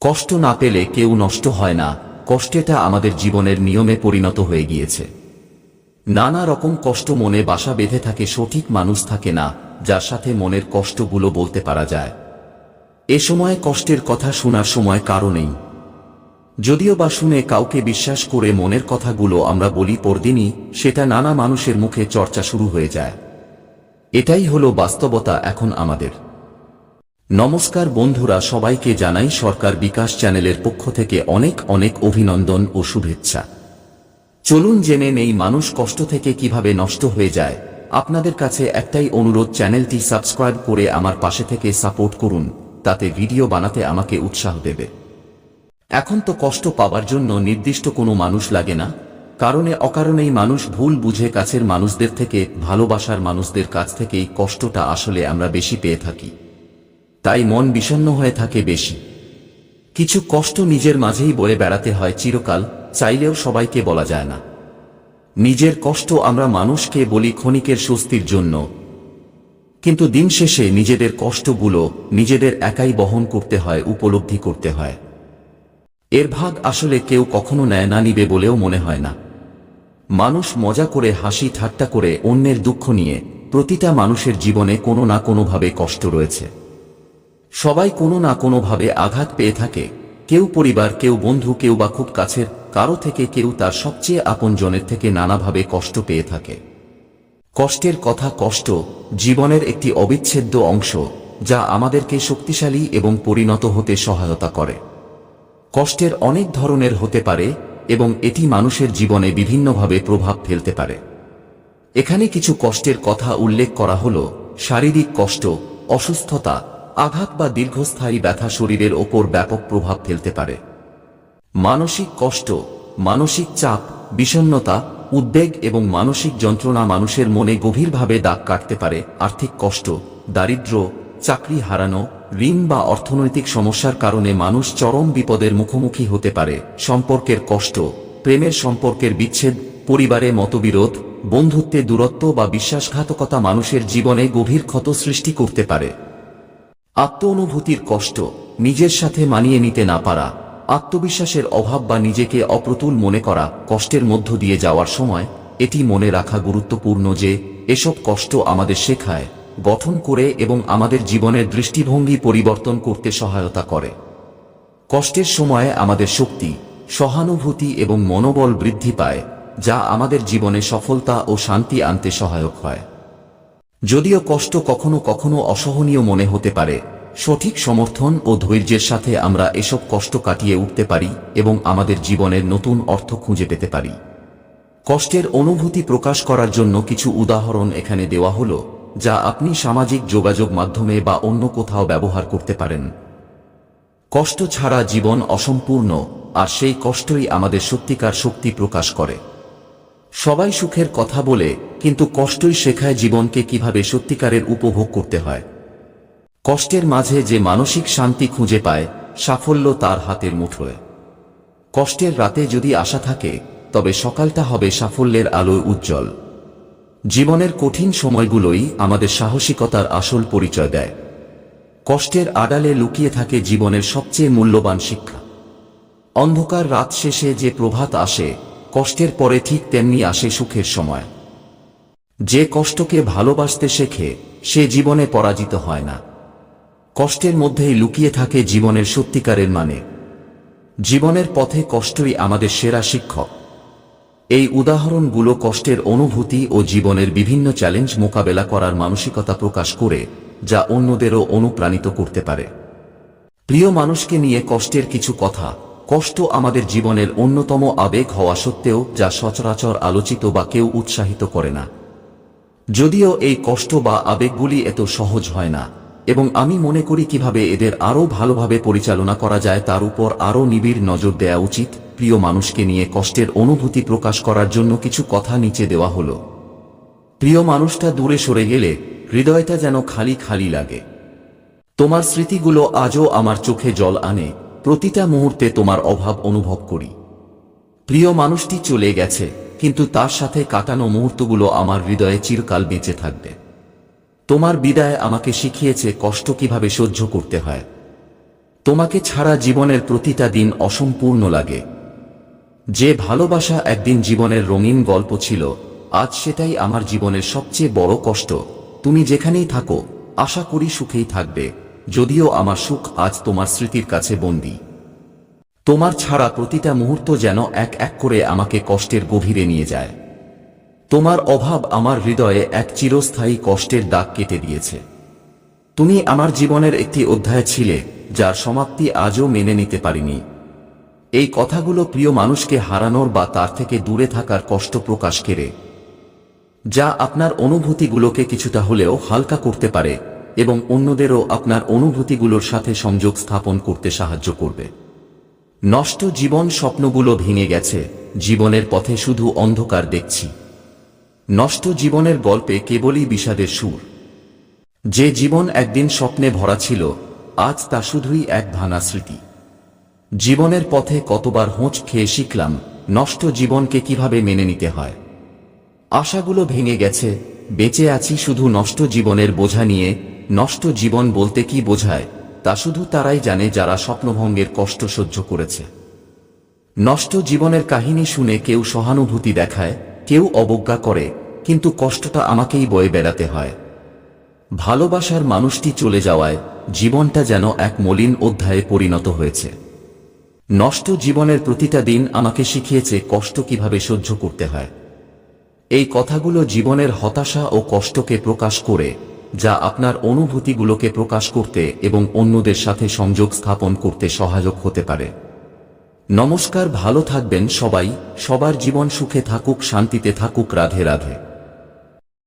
কষ্ট না পেলে কেউ নষ্ট হয় না, কষ্টেটা আমাদের জীবনের নিয়মে পরিণত হয়ে গিয়েছে। নানা রকম কষ্ট মনে বাসা বেঁধে থাকে, সঠিক মানুষ থাকে না, যার সাথে মনের কষ্টগুলো বলতে পারা যায়। এ সময় কষ্টের কথা শোনার সময় কারও নেই। যদিও বা শুনে কাউকে বিশ্বাস করে মনের কথাগুলো আমরা বলি পরদিনই, সেটা নানা মানুষের মুখে চর্চা শুরু হয়ে যায়। এটাই হলো বাস্তবতা এখন আমাদের। নমস্কার বন্ধুরা, সবাইকে জানাই সরকার বিকাশ চ্যানেলের পক্ষ থেকে অনেক অনেক অভিনন্দন ও শুভেচ্ছা। চলুন জেনে নেই মানুষ কষ্ট থেকে কীভাবে নষ্ট হয়ে যায়। আপনাদের কাছে একটাই অনুরোধ, চ্যানেলটি সাবস্ক্রাইব করে আমার পাশে থেকে সাপোর্ট করুন, তাতে ভিডিও বানাতে আমাকে উৎসাহ দেবে। এখন তো কষ্ট পাবার জন্য নির্দিষ্ট কোনো মানুষ লাগে না। কারণে অকারণেই মানুষ ভুল বুঝে কাছের মানুষদের থেকে, ভালোবাসার মানুষদের কাছ থেকেই কষ্টটা আসলে আমরা বেশি পেয়ে থাকি। তাই মন বিষণ্ণ হয়ে থাকে বেশি। কিছু কষ্ট নিজের মাঝেই বয়ে বেড়াতে হয় চিরকাল, চাইলেও সবাইকে বলা যায় না। নিজের কষ্ট আমরা মানুষকে বলি ক্ষণিকের স্বস্তির জন্য। কিন্তু দিন শেষে নিজেদের কষ্টগুলো নিজেদের একাই বহন করতে হয়, উপলব্ধি করতে হয়। এর ভাগ আসলে কেউ কখনো নেয় না নিবে বলেও মনে হয় না। মানুষ মজা করে, হাসি ঠাট্টা করে অন্যের দুঃখ নিয়ে প্রতিটা মানুষের জীবনে কোনো না কোনোভাবে কষ্ট রয়েছে। সবাই কোনো না কোনোভাবে আঘাত পেয়ে থাকে, কেউ পরিবার, কেউ বন্ধু, কেউ বা খুব কাছের, কারও থেকে কেউ তার সবচেয়ে আপনজনের থেকে নানাভাবে কষ্ট পেয়ে থাকে। কষ্টের কথা কষ্ট, জীবনের একটি অবিচ্ছেদ্য অংশ, যা আমাদেরকে শক্তিশালী এবং পরিণত হতে সহায়তা করে। কষ্টের অনেক ধরনের হতে পারে এবং এটি মানুষের জীবনে বিভিন্নভাবে প্রভাব ফেলতে পারে। এখানে কিছু কষ্টের কথা উল্লেখ করা হল, শারীরিক কষ্ট, অসুস্থতা আঘাত বা দীর্ঘস্থায়ী ব্যথা শরীরের ওপর ব্যাপক প্রভাব ফেলতে পারে। মানসিক কষ্ট, মানসিক চাপ, বিষণ্ণতা, উদ্বেগ এবং মানসিক যন্ত্রণা মানুষের মনে গভীরভাবে দাগ কাটতে পারে। আর্থিক কষ্ট, দারিদ্র্য, চাকরি হারানো, ঋণ বা অর্থনৈতিক সমস্যার কারণে মানুষ চরম বিপদের মুখোমুখি হতে পারে। সম্পর্কের কষ্ট, প্রেমের সম্পর্কের বিচ্ছেদ, পরিবারে মতবিরোধ, বন্ধুত্বে দূরত্ব বা বিশ্বাসঘাতকতা মানুষের জীবনে গভীর ক্ষত সৃষ্টি করতে পারে। আত্ম অনুভূতির কষ্ট নিজের সাথে মানিয়ে নিতে না পারা, আত্মবিশ্বাসের অভাব বা নিজেকে অপ্রতুল মনে করা কষ্টের মধ্য দিয়ে যাওয়ার সময় এটি মনে রাখা গুরুত্বপূর্ণ যে এসব কষ্ট আমাদের শেখায়, গঠন করে এবং আমাদের জীবনের দৃষ্টিভঙ্গি পরিবর্তন করতে সহায়তা করে। কষ্টের সময়ে আমাদের শক্তি, সহানুভূতি এবং মনোবল বৃদ্ধি পায়, যা আমাদের জীবনে সফলতা ও শান্তি আনতে সহায়ক হয়। যদিও কষ্ট কখনো কখনো অসহনীয় মনে হতে পারে। সঠিক সমর্থন ও ধৈর্যের সাথে আমরা এসব কষ্ট কাটিয়ে উঠতে পারি এবং আমাদের জীবনের নতুন অর্থ খুঁজে পেতে পারি। কষ্টের অনুভূতি প্রকাশ করার জন্য কিছু উদাহরণ এখানে দেওয়া হল, যা আপনি সামাজিক যোগাযোগ মাধ্যমে বা অন্য কোথাও ব্যবহার করতে পারেন। কষ্ট ছাড়া জীবন অসম্পূর্ণ, আর সেই কষ্টই আমাদের সত্যিকার শক্তি প্রকাশ করে। সবাই সুখের কথা বলে, কিন্তু কষ্টই শেখায় জীবনকে কীভাবে সত্যিকারের উপভোগ করতে হয়। কষ্টের মাঝে যে মানসিক শান্তি খুঁজে পায়, সাফল্য তার হাতের মুঠোয় কষ্টের রাতে যদি আশা থাকে, তবে সকালটা হবে সাফল্যের আলোয় উজ্জ্বল। জীবনের কঠিন সময়গুলোই আমাদের সাহসিকতার আসল পরিচয় দেয়। কষ্টের আড়ালে লুকিয়ে থাকে জীবনের সবচেয়ে মূল্যবান শিক্ষা। অন্ধকার রাত শেষে যে প্রভাত আসে কষ্টের পরে ঠিক তেমনি আসে সুখের সময়। যে কষ্টকে ভালোবাসতে শেখে, সে জীবনে পরাজিত হয় না। কষ্টের মধ্যেই লুকিয়ে থাকে জীবনের সত্যিকারের মানে। জীবনের পথে কষ্টই আমাদের সেরা শিক্ষক। এই উদাহরণগুলো কষ্টের অনুভূতি ও জীবনের বিভিন্ন চ্যালেঞ্জ মোকাবেলা করার মানসিকতা প্রকাশ করে, যা অন্যদেরও অনুপ্রাণিত করতে পারে। প্রিয় মানুষকে নিয়ে কষ্টের কিছু কথা কষ্ট আমাদের জীবনের অন্যতম আবেগ হওয়া সত্ত্বেও যা সচরাচর আলোচিত বা কেউ উৎসাহিত করে না। যদিও এই কষ্ট বা আবেগগুলি এত সহজ হয় না, এবং আমি মনে করি কীভাবে এদের আরও ভালোভাবে পরিচালনা করা যায় তার উপর আরও নিবিড় নজর দেয়া উচিত, প্রিয় মানুষকে নিয়ে কষ্টের অনুভূতি প্রকাশ করার জন্য কিছু কথা নিচে দেওয়া হলো। প্রিয় মানুষটা দূরে সরে গেলে হৃদয়টা যেন খালি খালি লাগে। তোমার স্মৃতিগুলো আজও আমার চোখে জল আনে প্রতিটা মুহূর্তে তোমার অভাব অনুভব করি। প্রিয় মানুষটি চলে গেছে, কিন্তু তার সাথে কাটানো মুহূর্তগুলো আমার হৃদয়ে চিরকাল বেঁচে থাকবে। তোমার বিদায় আমাকে শিখিয়েছে কষ্ট কীভাবে সহ্য করতে হয়। তোমাকে ছাড়া জীবনের প্রতিটা দিন অসম্পূর্ণ লাগে। যে ভালোবাসা একদিন জীবনের রঙিন গল্প ছিল, আজ সেটাই আমার জীবনের সবচেয়ে বড় কষ্ট। তুমি যেখানেই থাকো, আশা করি সুখেই থাকবে। যদিও আমার সুখ আজ তোমার স্মৃতির কাছে বন্দী। তোমার ছাড়া প্রতিটা মুহূর্ত যেন এক এক করে আমাকে কষ্টের গভীরে নিয়ে যায়। তোমার অভাব আমার হৃদয়ে এক চিরস্থায়ী কষ্টের দাগ কেটে দিয়েছে। তুমি আমার জীবনের একটি অধ্যায় ছিলে, যার সমাপ্তি আজও মেনে নিতে পারিনি। এই কথাগুলো প্রিয় মানুষকে হারানোর বা তার থেকে দূরে থাকার কষ্ট প্রকাশ করে, যা আপনার অনুভূতিগুলোকে কিছুটা হলেও হালকা করতে পারে। এবং অন্যদেরও আপনার অনুভূতিগুলোর সাথে সংযোগ স্থাপন করতে সাহায্য করবে। নষ্ট জীবন স্বপ্নগুলো ভেঙে গেছে, জীবনের পথে শুধু অন্ধকার দেখছি। নষ্ট জীবনের গল্পে কেবলই বিষাদের সুর। যে জীবন একদিন স্বপ্নে ভরা ছিল, আজ তা শুধুই এক ভাঙা স্মৃতি। জীবনের পথে কতবার হোঁচ খেয়ে শিখলাম, নষ্ট জীবনকে কীভাবে মেনে নিতে হয়। আশাগুলো ভেঙে গেছে, বেঁচে আছি শুধু নষ্ট জীবনের বোঝা নিয়ে নষ্ট জীবন বলতে কি বোঝায়, তা শুধু তারাই জানে যারা স্বপ্নভঙ্গের কষ্ট সহ্য করেছে। নষ্ট জীবনের কাহিনী শুনে কেউ সহানুভূতি দেখায়, কেউ অবজ্ঞা করে, কিন্তু কষ্টটা আমাকেই বয়ে বেড়াতে হয়। ভালোবাসার মানুষটি চলে যাওয়ায় জীবনটা যেন এক মলিন অধ্যায়ে পরিণত হয়েছে। নষ্ট জীবনের প্রতিটা দিন আমাকে শিখিয়েছে কষ্ট কীভাবে সহ্য করতে হয়। এই কথাগুলো জীবনের হতাশা ও কষ্টকে প্রকাশ করে যা আপনার অনুভূতিগুলোকে প্রকাশ করতে এবং অন্যদের সাথে সংযোগ স্থাপন করতে সহায়ক হতে পারে। নমস্কার, ভালো থাকবেন সবাই। সবার জীবন সুখে থাকুক, শান্তিতে থাকুক, রাধে রাধে।